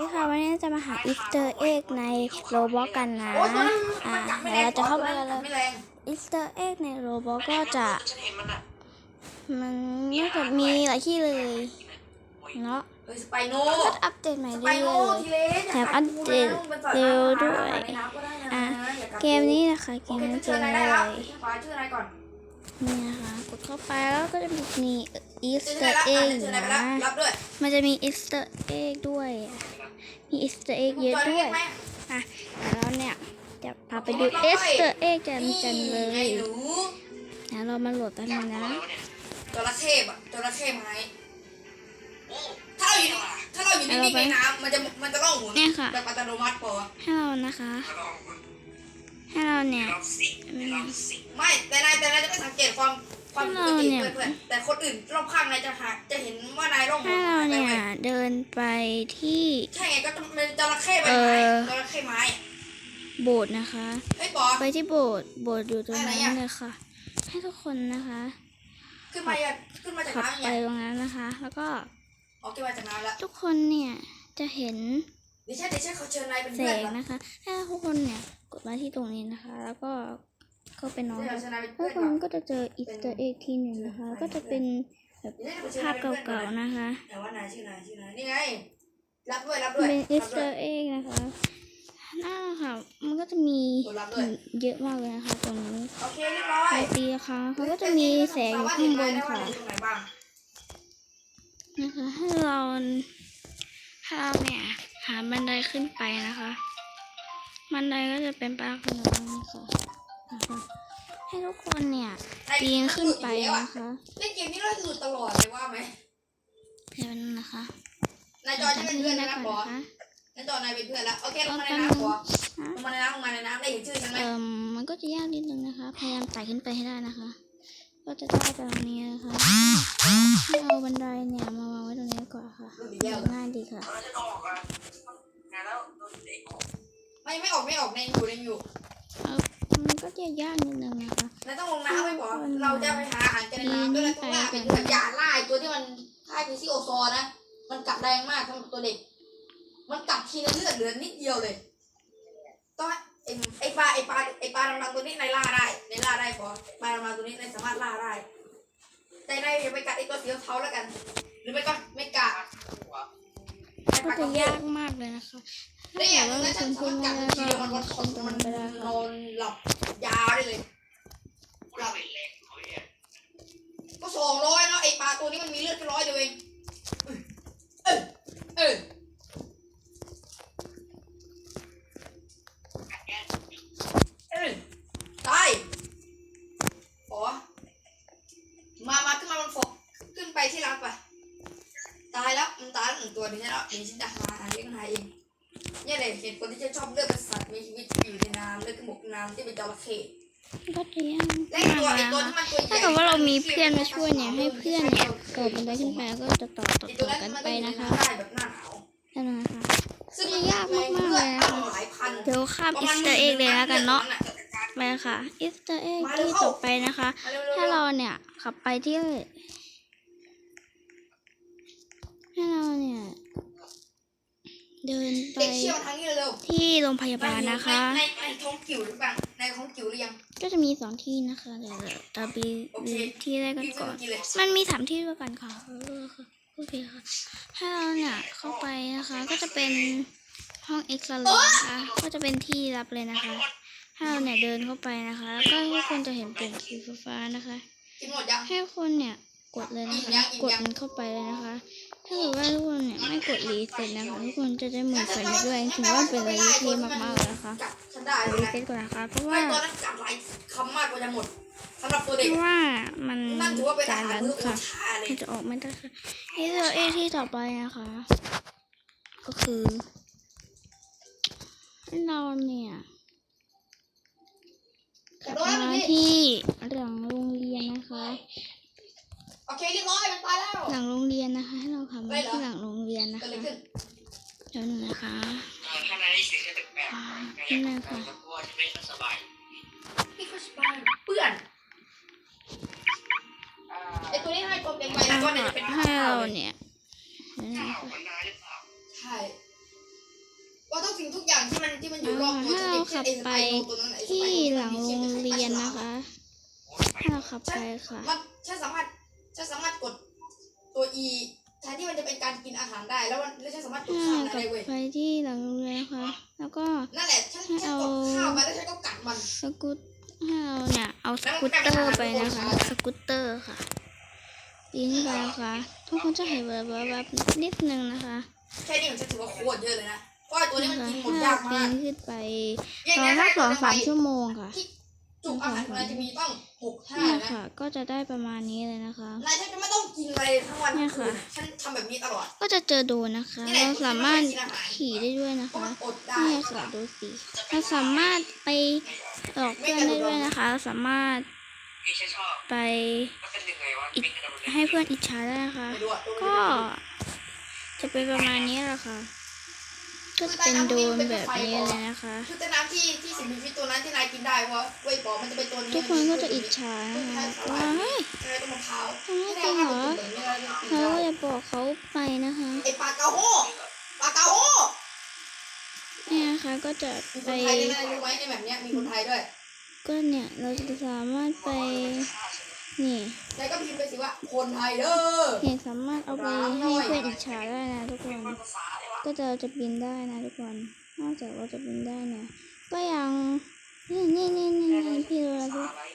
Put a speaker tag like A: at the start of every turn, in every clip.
A: นี่ค่ะวันนี้จะมาหาอีสเตอร์เอ็กในโรบอทกันนะ
B: โอ้ยตัวนั้น
A: อ่า
B: มันกัดไม่
A: เดี๋
B: แร
A: ยว
B: ง
A: เราจะเข้าไป
B: ตัว
A: กันเล
B: นั้น
A: ย
B: ไม่แรง
A: อีสเตอร์เอ็กในโรบอทก็จะ
C: ฉันเห็นมันอะ
A: มันน่าจะมีหลายที่เลยเนาะ
B: เฮ้ยสไปโน
A: ก็จะอัปเดตใหม่
B: ส
A: เรื่
B: ไป
A: อย
B: โน
A: ๆ
B: ทีเล็ก
A: แถมอัปเดตเร็วด้วยอะเกมนี้นะคะเก
B: โอ
A: ม
B: เค
A: นี้
B: จะ
A: เก
B: เชิญ
A: ม
B: นาย
A: เล
B: ได้แล้ว
A: ย
B: ขอชื่อนายก่อน
A: นี่นะคะกดเข้าไปแล้วก็จะมีอีส
B: เชิญ
A: เตอนา
B: ย
A: ร์
B: แล้ว
A: เอ็ก
B: เชิญนายไปแล้ว
A: นะ
B: รับด้วย
A: มันจะมีอีสเตอร์เอ็กด้วย มีอีสเตอร์เอ็กเยอะด้วยอะแล้วเนี่ยจะพาไปดูเอสเตอร์เอ็กกันจันเล
B: ไง
A: ย
B: หนู
A: นะเรามาโหลดกันเลยนะ
B: จระเข้อะจระเข้ไม้ถ้าเราอยู่ถ้าเราอยู่นิ่งๆในน้ำมันจะมันจะต้องหมุน
A: เนี่ยค่ะ
B: แบบอัตโนมัติปะวะ
A: ให้เรานะคะให้เราเนี่ยอืม
B: ไม่แต่นายแต่นายจะไม่สังเกตความ ความปกติ
A: ให้เราเนี่ย
B: เพื่อนๆแต่คนอื่นรอบข้างนายจะหาจะเห็นว่านายร่องห
A: ให้
B: น
A: เรา
B: ไป
A: เนี่ย
B: ไหม
A: เดินไปที่
B: ใช่ไงก็ต้องเป็นจระเข้ใบไม้
A: เออ
B: จระเข้ไม้อะ
A: โบสถ์นะคะ
B: เฮ้ยปอ
A: ไปที่โบสถ์โบสถ์อยู่ตรง
B: อะไร
A: นั้น
B: อะ
A: เลยค่ะ ให้ทุกคนนะคะ
B: ขึ้นมาอะขึ้นมาจาก
A: ขับ
B: น้ำ
A: ไป
B: เนี่ย
A: ตรงนั้นนะคะ แล้วก็
B: ออกขึ้นมาจากน้ำแล้ว
A: ทุกคนเนี่ยจะเห็น
B: เดี๋ยวใช่เดี๋ยวใช่เขาเชิญนายเป็น
A: แส
B: เพื่อน
A: ง
B: ก่อน
A: นะคะ ถ้าทุกคนเนี่ยกดมาที่ตรงนี้นะคะ แล้วก็ เข้าไปนอน
B: เดี๋ยวเราเชิญนายเป็น
A: ทุ
B: เพื่
A: ก
B: อน
A: ค
B: ก่อนน
A: ก็จะเจออีสเตอร์เอ็กที่หนึ่งนะคะ ก็จะเป็นแบบภาพเก่าๆนะคะ
B: แต่ว่านายชื่อนายชื่อนายนี่ไงรับด้วยรับด้วย
A: เป็นอี
B: รั
A: ส
B: บ
A: เต
B: ด้
A: อ
B: วย
A: ร์เอ็กนะคะนั่นแหละค่ะ มันก็จะมี
B: กดรับด้วย
A: เยอะมากเลยนะคะตรงนี้
B: โอเคเรียบร้อย
A: ในตีนะคะเขาก็จะมีแสงอยู่ข้างบนค่ะ
B: สามารถเห็นได้ว่าอยู่ตรงไหนบ้าง
A: นะคะให้เราให้เราเนี่ยหาบันไดขึ้นไปนะคะ บันไดก็จะเป็นปลาขนมนี้ค่ะ นะคะ ให้ทุกคนเนี่ยปีนขึ้นไปนะคะ
B: เล่นเกมนี้เราหลุดตลอดเลยว่าไหม
A: เดี๋ยวนะคะ
B: นายจอยจะเป็นเพื่อน
A: ได้
B: นะ
A: ก่อน
B: บอ
A: นะคะ
B: นายจอยนายเป็นเพื่อนแล้วโอเคลงมาใน
A: เอา
B: น้ำบอ
A: ฮะ
B: ลงมาในน้ำลงมาในน้ำได้เห็นชื่อฉันไหม
A: เอ่มมันก็จะยากนิดนึงนะคะ พยายามไต่ขึ้นไปให้ได้นะคะ ก็จะได้แบบนี้นะคะให้เอาบันไดเนี่ยมาวางไว้ตรงนี้ก่อนค่ะ
B: รุ่นเดียว
A: ง่ายดีค่ะ
C: เราจะออกอะงานแล้วโดนเด็กออก
B: ไม่ไม่ออกไม่ออกในอยู่ในอยู่
A: เอามัน ก็จะยากนิดนึงนะคะ
B: นายต้องลงน้ำไม่บอเราจะไปหาอาหารกันในน้ำด้วยนะต้องล่าเป็นแบบอย่าล่าไอ้ตัวที่มันฆ่าพิซิโอซอนะ มันกัดแรงมากสำหรับตัวเด็ก มันกัดทีละเลือดเหลือนิดเดียวเลย ต้องให้ไอ้ไอ้ปลาไอ้ปลาไอ้ปลาดำๆตัวนี้นายล่าได้นายล่าได้พอปลาดำๆตัวนี้นายสามารถล่าได้ แต่นายอย่าไปกัดไอ้ตัวสีเทาๆแล้วกัน หรือไม่ก็ไม่กัด
A: ก็จะยากมากเลยนะคะ ถ้า
B: เนี่ย
A: เกิดว่า
B: แล้ว
A: ค
B: ฉัน
A: นพูด
B: กั
A: ไม่
B: ด
A: ได้
B: ทีเดียวมัน
A: ค
B: มัน
A: น
B: มันนอนหลับยาได้เลย
C: เราเป็นแรงเขาเนี่ย
B: ก็สองร้อยเนาะไอปลาตัวนี้มันมีเลือดแค่ร้อยเดียวเองเออเออเออตายโอ้มามาขึ้นมาบนฟกขึ้นไปที่รักไปตายแล้วมันตายหนึ่งตัวนี้แล้วเดี๋ยวฉันจะหาหาเลี้ยงหาเอง เนี่ยเลยเหตุผลที่ฉันชอบเลือกกษัตริย์มีชีวิตอยู่ในน้ำเลือกกระบอกน้ำที่เป็นจระเข้
A: ก็จะยาก
B: และ
A: มาก
B: ไอ้ตัว
A: เลย
B: ไอ้
A: นะ
B: ตัว
A: คะ
B: ที่มันตัวใหญ่
A: ถ้าเกิดว่าเรามีเพื่อนมาช่วยเนี่ยให้เพื่อนเนี่ยโดดบันไดขึ้นไปแล้วก็จะต่อต่อ
B: ไอ้ตั
A: ต่
B: ว
A: อ
B: นั้น
A: กัน
B: มัน
A: ไป
B: ก็อยู่
A: นะคะ
B: ได้แบบหน้าหนาว
A: นั่นนะคะ
B: ซึ่ง
A: มันยากมากๆเลยนะคะ
B: หลายพัน
A: เดี๋ยวข้ามอีสเตอร์เอ็กเลยแล้วกันเนาะไปค่ะอีสเตอร์เอ็กที่ต่อไปนะคะ ถ้าเราเนี่ยขับไปที่ให้เราเนี่ย เดินไป
B: เด็กเชี่ยวทางนี้เร็ว
A: ที่โรงพ
B: ๆ
A: ยาบาลนะคะ
B: ในในท้องกิ่วหรือเปล่าในท้องกิ่วหรือยัง
A: ก็จะมีสองที่นะคะเดี๋ยวตาบีที่แรกกัน
B: พี่
A: ก่อน
B: เมื่อกี้เลย
A: มันมีสามที่ด้วยกันค่ะเออค่ะโอเคค่ะ ถ้าเราเนี่ยเข้าไปนะคะ ก็จะเป็นห้องเอ็กซเรย์นะคะ ก็จะเป็นที่รับเลยนะคะ ถ้าเราเนี่ยเดินเข้าไปนะคะแล้วก็ทุกคนจะเห็นปุ่มสีฟ้าๆนะคะ
B: กินหมดยัง
A: ให้คนเนี่ยกดเลยนะคะ กดมันเข้าไปเลยนะคะ ถ้าเกิดว่าทุกคนเนี่ยไม่กดรีเซ็ตนะคะทุกคนจะได้หมื่นแสนด้วยถือว่าเป็นอะไรที่เท่มากๆเลยนะคะ
B: กัดฉันได้เลย
A: รี
B: นะ
A: เซ็ตก่อนนะคะเพราะ
B: ไม่
A: ว่า
B: ตัวนั้นกัดหลายคำมากกว่าจะหมดสำหรับตัว
A: เพ
B: เด็ก
A: ราะว่ามัน
B: นั่นถือว่าเป็นอา
A: จาน
B: หาร
A: นั้น
B: มื้อโอ
A: ค่ะ
B: ชาเลย
A: มันจะออกไม่ได้ค่ะที่เราเอที่ต่อไปนะคะ ก็คือให้เราเนี่ยขับมาที่หลังโรงเรียนนะคะ
B: โอ เคเรียบร้อยมันตายแล้ว
A: หลังโรงเรียนนะคะ ให้เราขับมาที่หลังโรงเรียนนะ
B: เกิด
A: คะ
B: อะไรขึ้น
A: เดี๋ยวหนึงนะคะ
C: ข้างในได้เสียงแค่แปลกๆไม่อยากเพราะว่าจะไม่สบาย
B: พี่ก็สบายเปื้อนไอตัวนี้ให้ตัวเต็มไปแล้วก็เนี่ยจะเป็น
A: ให้
B: ข้าว
A: เรา
B: เลย
A: เนี่ยเดี๋ยวนะคะ
C: มันนานหรือเปล่า
B: ใช่สิ่งทุกอย่างที่มันที่มันอยู่รอบตัว
A: ถ้าเราขับไป
B: ตัวนั้นไอ้ส
A: ที่
B: ไปร์
A: หลังโรงเรียนนะคะถ้าเราขับไปค่ะ
B: มันฉันสามารถฉันสามารถกด ตัว E แทนที่มันจะเป็นการกินอาหารได้ แล้วมันแล้วฉันสามารถกด
A: ถ้า
B: ข้าม
A: เรา
B: ได้
A: กลับ
B: เว้ย
A: ไปที่หลังโรงเรียนนะคะแล้วก็
B: นั่นแหละฉันฉันกดข้ามมาแล้วฉันก็กัดมัน
A: สกูตให้เราเนี่ยเอาสกูตเตอร์ไปนะคะสกูตเตอร์ค่ะปีนไปนะคะทุกคนจะเห็นแบบแบบนิดนึงนะคะ
B: แค่นี้มันจะถือว่าโคตรเยอะเลยนะเพราะไอ้ตัวนี้มัน
A: นะคะ
B: กินหมด
A: ถ้ายาเรา
B: ก
A: ปี
B: มาก
A: นขึ้นไป
B: อย่าง
A: ประ
B: นี้
A: มาณ
B: ถ้า
A: สองสามชั่วโมงค่ะ
B: ที่จุกอาหารของนายจะมีต้องหกห้า
A: เนี่ย
B: นะ
A: ค่ะ ก็จะได้ประมาณนี้เลยนะคะ
B: นายแทบจะไม่ต้องกินอะ ไรทั้งวัน
A: เนี่
B: ทั้
A: ย
B: ง
A: ค่ะ
B: คืนฉันทำแบบนี้ตลอด
A: ก็จะเจอโดนนะคะ เราสามารถขี่ได้ด้วยนะ
B: เพราะ
A: คะ
B: มันอดได้
A: นี่ค่ะดูสิเราสามารถไปหลอกเพื่อนได้ด้วยนะคะ เราสามารถ
C: ที่ฉันชอบ
A: ไป
C: มันเป็นยังไงวะเป็นกระดาษ
A: ให้เพื่อนอิจฉาได้นะคะ
B: ไม่รู้อะตัว
A: ก็
B: มัน
A: จะเป็นประมาณนี้แหละค่ะ ก็จะเป็นโดนแบบนี้เลยนะคะ
B: คือแต่น้ำที่ที่สิ่งมีชีวิตตัวนั้นที่นายกินได้ เพราะเว้ยปอมันจะเป็นตัวนี้
A: ทุกคนก็จะอิจฉานะคะว่าเฮ้ย
B: อะไรต้นมะพร้าว
A: ทำไมจริงเหรอเราก็จะบอกเขาไปนะคะ
B: ไอปลาเกาโฮปลาเกาโฮ
A: เนี่ยนะคะก็จะ
B: มี
A: ไป
B: คนไทยด้วยนะรู้ไหมในแบบเนี้ยมีคนไทยด้วย
A: ก็เนี่ยเราจะสามารถไปนี่
B: นายก็พิมพ์ไปสิว่าคนไทยเด้อ
A: เนี่ยสามารถเอาไปให้เพื่อนอิจฉาได้นะทุกคน
C: ภาษาเลยวะ
A: ก็จะจะบินได้นะทุกคน นอกจากว่าจะบินได้เนี่ย ก็ยัง นี่นี่นี่นี่นี่พี่รู้แล้ว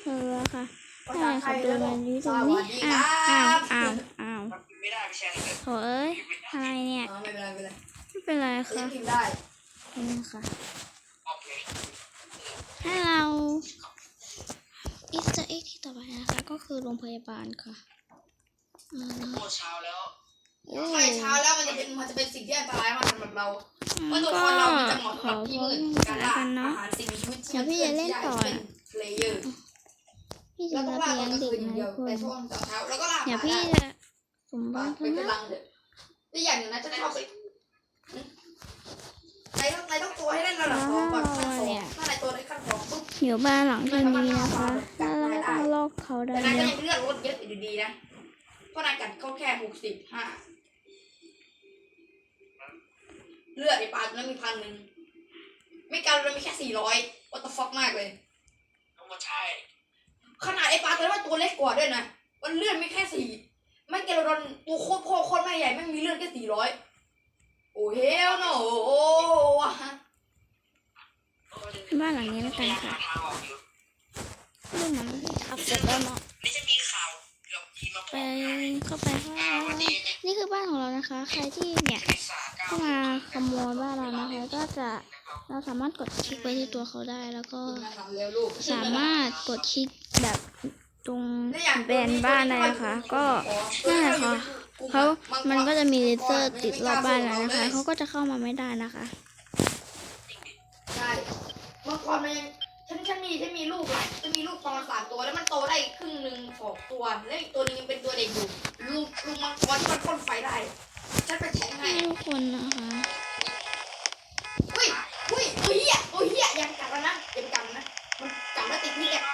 A: พี่รู้แล้วค่ะใช่ค่ะดูมันอยู่ตรงนี้อ้าวอ้าวอ้าวอ้าว
C: เลย
A: โถเอ้ยอะไรเนี่ย
B: ไม่เป็นไรไม่เป็นไร
A: ไม่เป็นไรค่ะ
B: นี่
A: ค่ะให้เราอีสเตอร์เอ็กที่ต่อไปนะคะก็คือโรงพยาบาลค่ะอ่า
C: โมเช้าแล้ว
A: โอ้
B: ใช่เช้าแล้วมันจะเป็นมันจะเป็นสิ่งที่อันตรายมากสำหรับเราเพราะตัว
A: ก็
B: ละครเรามันจะเหมาะ
A: ข
B: สำห
A: อ
B: รับที่
A: พู
B: มื
A: ด
B: ดการ
A: แล้ว
B: ล่า
A: กัน
B: อา
A: เนาะ
B: หารสิ่งมีชีวิต
A: เดี๋ยวพี่จะเล่นต่อ
B: เป็นเพลเยอร์
A: พี่จะ
B: แล้วก็
A: รับ
B: ล่าต
A: เลี้
B: อยน
A: ง
B: กลาง
A: เด็ก
B: คืนอย่าง
A: นะ
B: เดียว
A: ทุกค
B: แต่
A: น
B: ช่วงเช้าแล้วก็ล่า
A: เดี๋ยว
B: ห
A: พี่
B: มาได้
A: จะสมบัติ
B: เป็น
A: นะ
B: กำลังเด็กแต่อย่างหนึ่งนะจะชอบไปนายต้องนายต้องตัวให้ได้ระดับสองก่อนขั้นสองถ้านายตัวได้ขั้นสองปุ๊บ
A: อยู่บ้านหลังที่นี้นะคะแล้วเราก็ลอกเขาได้
B: แต่นายก็
A: นะ
B: ยังเลือดลดเยอะอยู่ดีๆนะเพราะนายกัดเขาแค่หกสิบห้า เลือดไอ้ปลาตัวนั้นมีพันหนึ่งไม่กันเรามีแค่สี่ร้อยวัตฟักมากเลย
C: ต้องมาใช่
B: ขนาดไอ้ปลาตัวนั้นตัวเล็กกว่าด้วยนะมันเลือดไม่แค่สี่ไม่เกลโดนตัวโคตรโคตรโคตรไม่ใหญ่ไม่มีเลือดแค่สี่ร้อยโอ้เฮลโนโอ้วะ
A: บ้านหลังนี้แล้วกันค่ะ
C: ทางออกอยู่
A: เรื่องมันขับเสร็จแล้วเนาะ
C: นี่จะมีข่าวเกี่ยวกับทีมาบ
A: ไป
C: อก
A: เข้าไปข้าง
C: อ่า
A: ในี่คือบ้านของเรานะคะ ใครที่เนี่ย
C: เข้า
A: มาขโมยบ้านเรานะคะก็จะเราสามารถกดคลิกไว้ที่ตัวเขาได้แล้วก็สามารถกดคลิกแบบตรงแบนบ้านได้นะคะ ก็นั่นแหละค่ะเขามันก็จะมีเลเซอร์ติดรอบบ้านแล้วนะคะเขาก็จะเข้ามาไม่ได้นะคะ
B: ใช่เมื่อก่อนมันยัง ฉันฉันมีฉันมีลูกหลายฉันมีลูกประมาณสามตัวแล้วมันโตได้ครึ่งหนึ่งสองตัว แล้วอีกตัวหนึงยังเป็นตัวเด็กอยู่ลูกลูกมังกรที่มันพ่นไฟได้ ฉันไปแทงให้
A: ให้ทุกคนนะคะ
B: อุ้ยอุ้ยตัวเหี้ยตัวเหี้ยยังกัดแล้วนะยังกัดนะมันกัดแล้วติดพิษอะ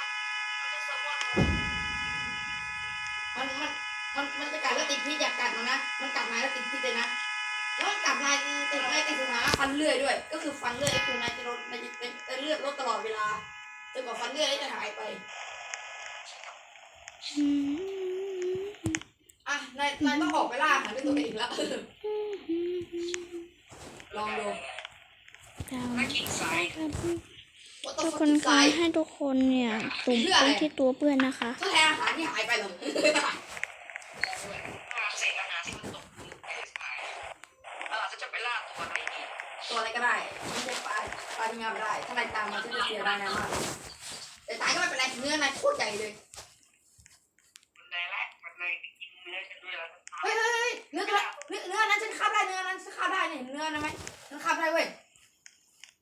B: มันมันมันมันจะกัดแล้วติดพิษอยากกัดมันนะ มันกัดนายแล้วติดพิษเลยนะแล้วมันกัดนาย ติดนายติดสถานะฟันเลื่อยด้วย ก็คือฟันเลื่อยก็คือนายจะลดนายจะเลือดลดตลอดเวลาจนกว่าฟันเลื่อยจะหายไป
A: อะ
B: นายนายต้องออกไปล่าหาด้วยตัวเองแล้วลองดู
A: ดาว
C: นักกินสาย
B: ว่า
A: ทุ
B: ต้
A: ก
B: อง
A: คน
B: ไซ
A: คะให้ทุกคนเนี่ยตุ่มไปที่ตัวเพื่อนนะคะ
B: ก็แทนอาหารที่หายไปหรอ
C: เศษอาหารที่มันตกอยู่ในสายแล้วเราจะไปล่าตัวอะไรนี่
B: ตัวอะไรก็ได้ไม่ใช่ปลาปลาที่ งามได้ถ้านายตามมาจะเสียดายนะมากแต่ตายก็ไม่เป็นไรเนื้อนายโคตรใหญ่เลย
C: มันในแรกมันในกินเนื้อกันด้วยแล้ว
B: เฮ้ยเฮ้ยเฮ้ยเนื้อกระเนื้อเนื้อนั้นฉันคาบได้เนื้อนั้นฉันคาบได้เนี่ยเนื้อนะไหมฉันคาบได้เว้ย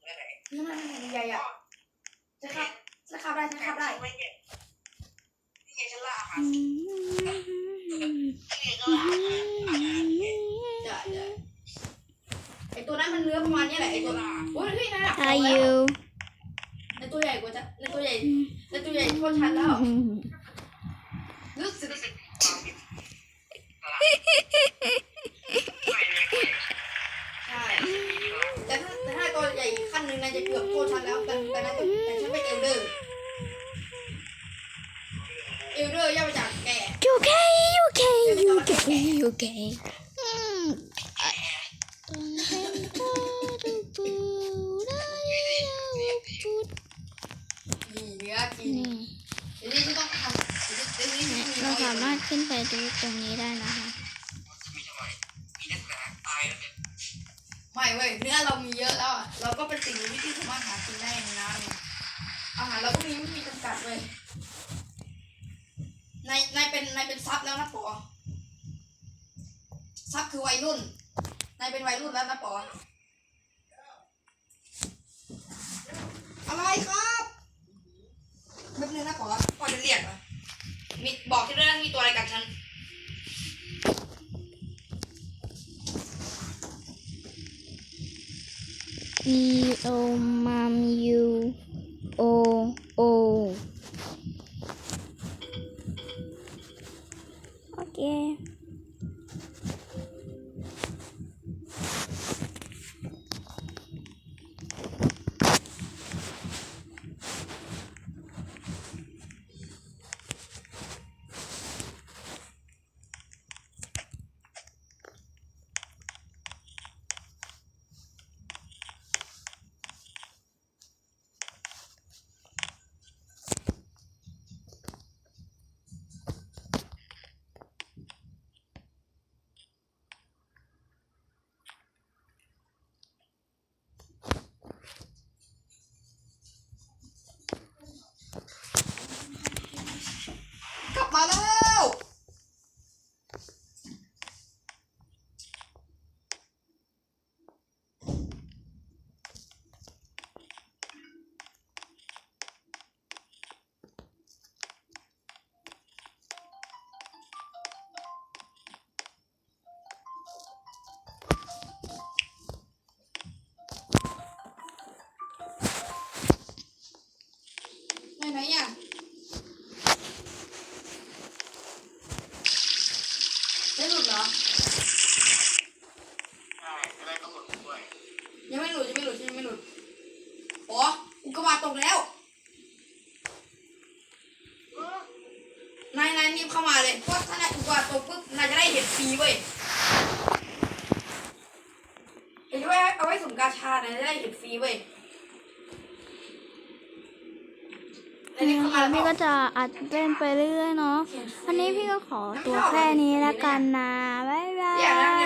C: เนื้อไหน
B: เนื้อนั้นใหญ่ๆอะฉันคาบฉันคาบได้ฉันคาบได้
C: ไม่เนี่ยนี่ไงฉันล่าอาหาร
A: อื
C: นี่
A: ม
C: ไงก็ล่าอาหาร
B: ตัวนั้นมันเนื้อประมาณนี้แหละไอตัวโอ้ยพี่นายหลับ
A: อา
B: แล้ว
A: ยุ
B: ในตัวใหญ่กว่าจะในตัวใหญ่ในตัวใหญ่โคตรชันแล้วรู้สึก
C: รู้สึกความผิดไม่เลย
B: ใช่แต่ถ้าแต่ถ้าตัวใหญ่จะเกือบโทษฉันแล้วแต่แต่นั้นแต่ฉันเป็นเอลเดอร์เอลเดอร์ย่อมาจากแก่
A: ยูเคยูเคยูเคยูเคอืมอะต้องเป็นพ่อดูปูได้แล้วพูด
B: นี่เนื้อกิน
A: นี่
B: เดี๋ยวนี้ฉันต้องทำเดี๋ยวเดี๋ยวนี้
A: เนี่ย
B: ฉัน
A: เรา
B: มี
A: สามารถขึ้นไปดูตรงนี้ได้นะคะ
C: ไม่เว้
B: ยเนื้อเรามีเยอะแล้วเราก็เป็นสิ่งมีชีวิตที่สามารถหากินได้ในน้ำเนี่ยอาหารเราก็มีไม่มีจำกัดเว้ยนายนายเป็นนายเป็นซับแล้วนะปอซับคือวัยรุ่นนายเป็นวัยรุ่นแล้วนะปออะไรครับแป๊บนึงนะปอปอจะเรียกเหรอ มีบอกที่เรื่องมีตัวอะไรกัดฉัน
A: มีโอ
B: มา
C: มยู
B: โอโอ ตตกแล้วนายนายรีบเข้ามาเลยเพราะถ้านายอุกกาบาตตกปุ๊บนายจะได้เห็ดฟรีเว้ยเห็นไว้เอาไว้สุ่มกาชานายจะได้เห็ดฟรีเว้ยนายรีบเข้ามาแล้ว
A: พี่
B: บ
A: ก็
B: อก
A: จะอัดเล่นไปเรื่อยๆเนาะวันนี้พี่ก็ขอตัวแค่นี้แล้วกันนะ บ๊ายบา
B: อย่านะ
A: ย